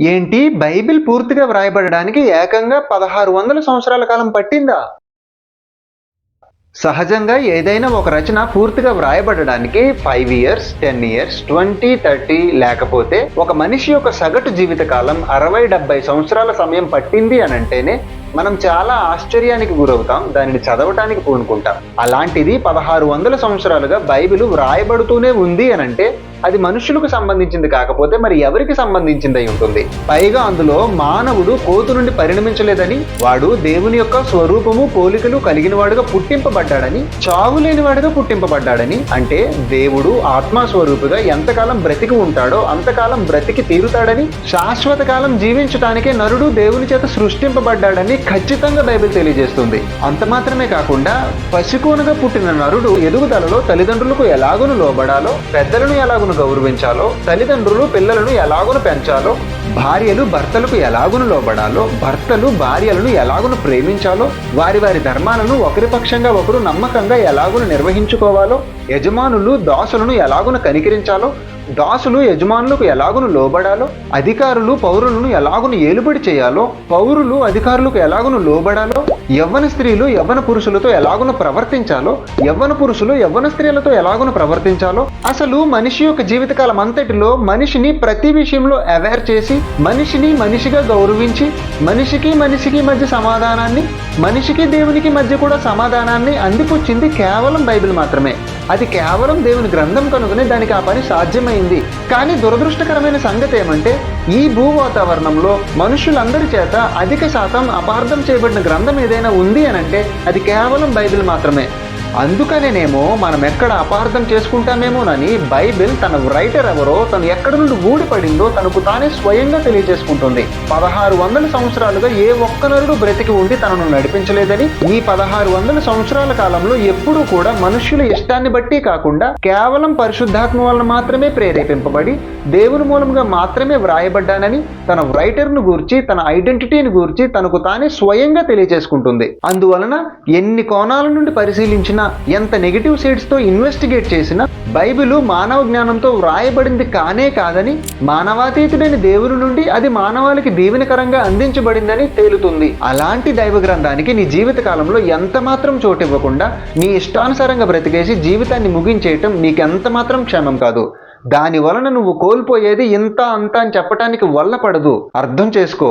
ఏంటి? బైబిల్ పూర్తిగా వ్రాయబడడానికి ఏకంగా పదహారు వందల సంవత్సరాల కాలం పట్టిందా? సహజంగా ఏదైనా ఒక రచన పూర్తిగా వ్రాయబడడానికి five years ten years twenty thirty లేకపోతే ఒక మనిషి యొక్క సగటు జీవితకాలం అరవై డెబ్బై సంవత్సరాల సమయం పట్టింది అని అంటేనే మనం చాలా ఆశ్చర్యానికి గురవుతాం దానిని చదవటానికి పూనుకుంటాం. అలాంటిది పదహారు వందల సంవత్సరాలుగా బైబిల్ వ్రాయబడుతూనే ఉంది అని అంటే అది మనుషులకు సంబంధించింది కాకపోతే మరి ఎవరికి సంబంధించిందై ఉంటుంది? పైగా అందులో మానవుడు కోతు నుండి పరిణమించలేదని వాడు దేవుని యొక్క స్వరూపము పోలికలు కలిగిన వాడుగా పుట్టింపబడ్డాడని చావు లేని వాడుగా పుట్టింపబడ్డాడని అంటే దేవుడు ఆత్మస్వరూపుగా ఎంతకాలం బ్రతికి ఉంటాడో అంతకాలం బ్రతికి తీరుతాడని శాశ్వత కాలం జీవించటానికే నరుడు దేవుని చేత సృష్టింపబడ్డాడని ఖచ్చితంగా బైబిల్ తెలియజేస్తుంది. అంత మాత్రమే కాకుండా పసికోనగా పుట్టిన నరుడు ఎదుగుదలలో తల్లిదండ్రులకు ఎలాగును లోబడాలో పెద్దలను ఎలాగును గౌరవించాలో తల్లిదండ్రులు పిల్లలను ఎలాగును పెంచాలో భార్యలు భర్తలకు ఎలాగును లోబడాలో భర్తలు భార్యలను ఎలాగును ప్రేమించాలో వారి వారి ధర్మాలను ఒకరి పక్షంగా ఒకరు నమ్మకంగా ఎలాగును నిర్వహించుకోవాలో యజమానులు దాసులను ఎలాగును కనికరించాలో దాసులు యజమానులకు ఎలాగును లోబడాలో అధికారులు పౌరులను ఎలాగును ఏలుబడి చేయాలో పౌరులు అధికారులకు ఎలాగును లోబడాలో యవ్వన స్త్రీలు యవ్వన పురుషులతో ఎలాగున ప్రవర్తించాలో యవ్వన పురుషులు యవ్వన స్త్రీలతో ఎలాగున ప్రవర్తించాలో అసలు మనిషి యొక్క జీవితకాలం అంతటిలో మనిషిని ప్రతి విషయంలో అవేర్ చేసి మనిషిని మనిషిగా గౌరవించి మనిషికి మనిషికి మధ్య సమాధానాన్ని మనిషికి దేవునికి మధ్య కూడా సమాధానాన్ని అందిపుచ్చింది కేవలం బైబిల్ మాత్రమే. అది కేవలం దేవుని గ్రంథం కనుగొనే దానికి ఆ పని సాధ్యమైంది. కానీ దురదృష్టకరమైన సంగతి ఏమంటే ఈ భూ వాతావరణంలో మనుషులందరి చేత అధిక శాతం అపార్థం చేయబడిన గ్రంథం ఏదైనా ఉంది అని అంటే అది కేవలం బైబిల్ మాత్రమే. అందుకనేనేమో మనం ఎక్కడ అపార్థం చేసుకుంటామేమోనని బైబిల్ తన రైటర్ ఎవరో తను ఎక్కడి నుండి ఊడిపడిందో తనకు తానే స్వయంగా తెలియజేసుకుంటుంది. పదహారు వందల సంవత్సరాలుగా ఏ ఒక్క నరుడు బ్రతికి ఉండి తనను నడిపించలేదని ఈ పదహారు వందల సంవత్సరాల కాలంలో ఎప్పుడూ కూడా మనుష్యుల ఇష్టాన్ని బట్టి కాకుండా కేవలం పరిశుద్ధాత్మ వలన మాత్రమే ప్రేరేపింపబడి దేవుని మూలంగా మాత్రమే వ్రాయబడ్డానని తన రైటర్ను గూర్చి తన ఐడెంటిటీని గూర్చి తనకు తానే స్వయంగా తెలియజేసుకుంటుంది. అందువలన ఎన్ని కోణాల నుండి పరిశీలించినా ఎంత నెగిటివ్ సైడ్స్తో ఇన్వెస్టిగేట్ చేసినా బైబిలు మానవ జ్ఞానంతో వ్రాయబడింది కానే కాదని మానవాతీతుడైన దేవుని నుండి అది మానవాళికి దీవెనకరంగా అందించబడిందని తేలుతుంది. అలాంటి దైవ గ్రంథానికి నీ జీవిత కాలంలో ఎంత మాత్రం చోటు ఇవ్వకుండా నీ ఇష్టానుసారంగా బ్రతికేసి జీవితాన్ని ముగించేయటం నీకెంత మాత్రం క్షేమం కాదు. దాని వలన నువ్వు కోల్పోయేది ఇంత అంత అని చెప్పటానికి వల్ల పడదు. అర్థం చేసుకో.